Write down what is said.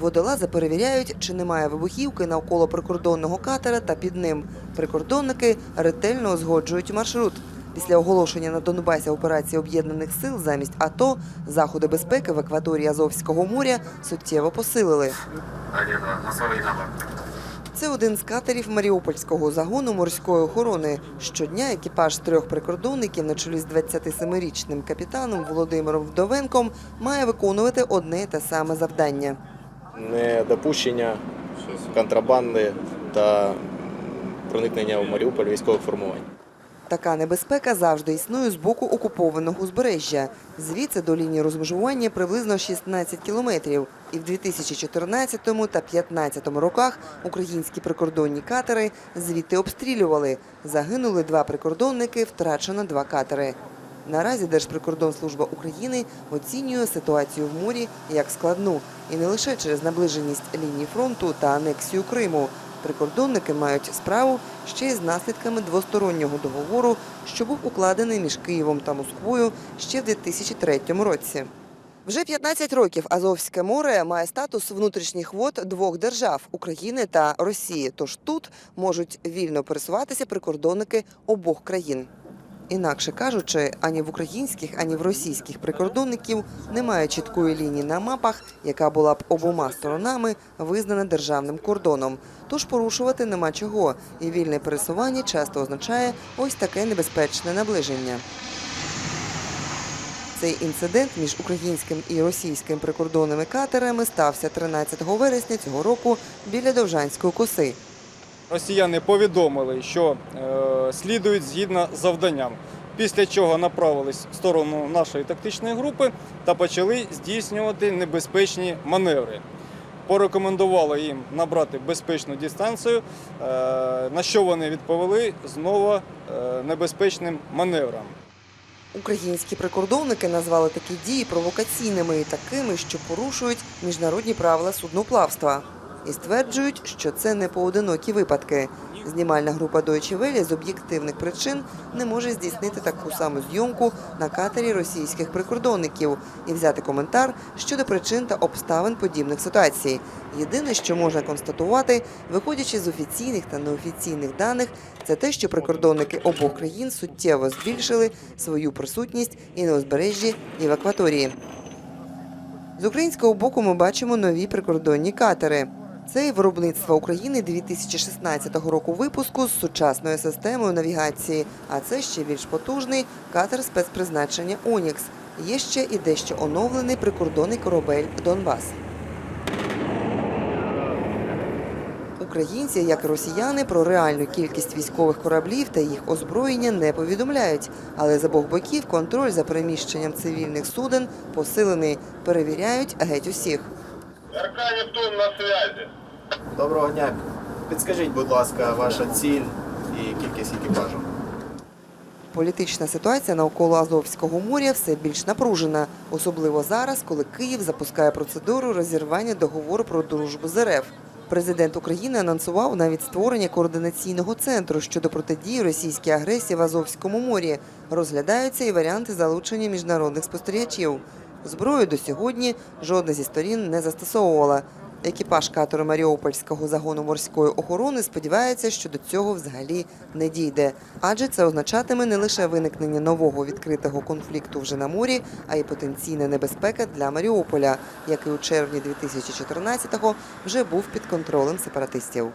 Водолази перевіряють, чи немає вибухівки навколо прикордонного катера та під ним. Прикордонники ретельно узгоджують маршрут. Після оголошення на Донбасі операції об'єднаних сил замість АТО заходи безпеки в акваторії Азовського моря суттєво посилили. Це один з катерів Маріупольського загону морської охорони. Щодня екіпаж трьох прикордонників на чолі з 27-річним капітаном Володимиром Вдовенком має виконувати одне те саме завдання. Недопущення контрабанди та проникнення в Маріуполь військових формувань. Така небезпека завжди існує з боку окупованого узбережжя. Звідси до лінії розмежування приблизно 16 кілометрів. І в 2014 та 2015 роках українські прикордонні катери звідти обстрілювали. Загинули два прикордонники, втрачено два катери. Наразі Держприкордонслужба України оцінює ситуацію в морі як складну і не лише через наближеність лінії фронту та анексію Криму. Прикордонники мають справу ще й з наслідками двостороннього договору, що був укладений між Києвом та Москвою ще в 2003 році. Вже 15 років Азовське море має статус внутрішніх вод двох держав України та Росії. Тож тут можуть вільно пересуватися прикордонники обох країн. Інакше кажучи, ані в українських, ані в російських прикордонників немає чіткої лінії на мапах, яка була б обома сторонами визнана державним кордоном. Тож порушувати нема чого, і вільне пересування часто означає ось таке небезпечне наближення. Цей інцидент між українським і російським прикордонними катерами стався 13 вересня цього року біля Довжанської коси. Росіяни повідомили, що е, слідують згідно завданням, після чого направились в сторону нашої тактичної групи та почали здійснювати небезпечні маневри. Порекомендували їм набрати безпечну дистанцію, е, на що вони відповіли знову е, небезпечним маневром. Українські прикордонники назвали такі дії провокаційними і такими, що порушують міжнародні правила судноплавства. І стверджують, що це не поодинокі випадки. Знімальна група Deutsche Welle з об'єктивних причин не може здійснити таку саму зйомку на катері російських прикордонників і взяти коментар щодо причин та обставин подібних ситуацій. Єдине, що можна констатувати, виходячи з офіційних та неофіційних даних, це те, що прикордонники обох країн суттєво збільшили свою присутність і на узбережжі, і в акваторії. З українського боку ми бачимо нові прикордонні катери. Це виробництво України 2016 року випуску з сучасною системою навігації. А це ще більш потужний катер спецпризначення Онікс. Є ще і дещо оновлений прикордонний корабель Донбас. Українці, як і росіяни, про реальну кількість військових кораблів та їх озброєння не повідомляють. Але з обох боків контроль за переміщенням цивільних суден посилений. Перевіряють геть усіх. РК «Нептун» на связи. Доброго дня. Підскажіть, будь ласка, ваша ціль і кількість екіпажу. Політична ситуація навколо Азовського моря все більш напружена, особливо зараз, коли Київ запускає процедуру розірвання договору про дружбу з РФ. Президент України анонсував навіть створення координаційного центру щодо протидії російській агресії в Азовському морі. Розглядаються і варіанти залучення міжнародних спостерігачів. Зброю до сьогодні жодна зі сторін не застосовувала. Екіпаж катеру Маріупольського загону морської охорони сподівається, що до цього взагалі не дійде, адже це означатиме не лише виникнення нового відкритого конфлікту вже на морі, а й потенційна небезпека для Маріуполя, який у червні 2014-го вже був під контролем сепаратистів.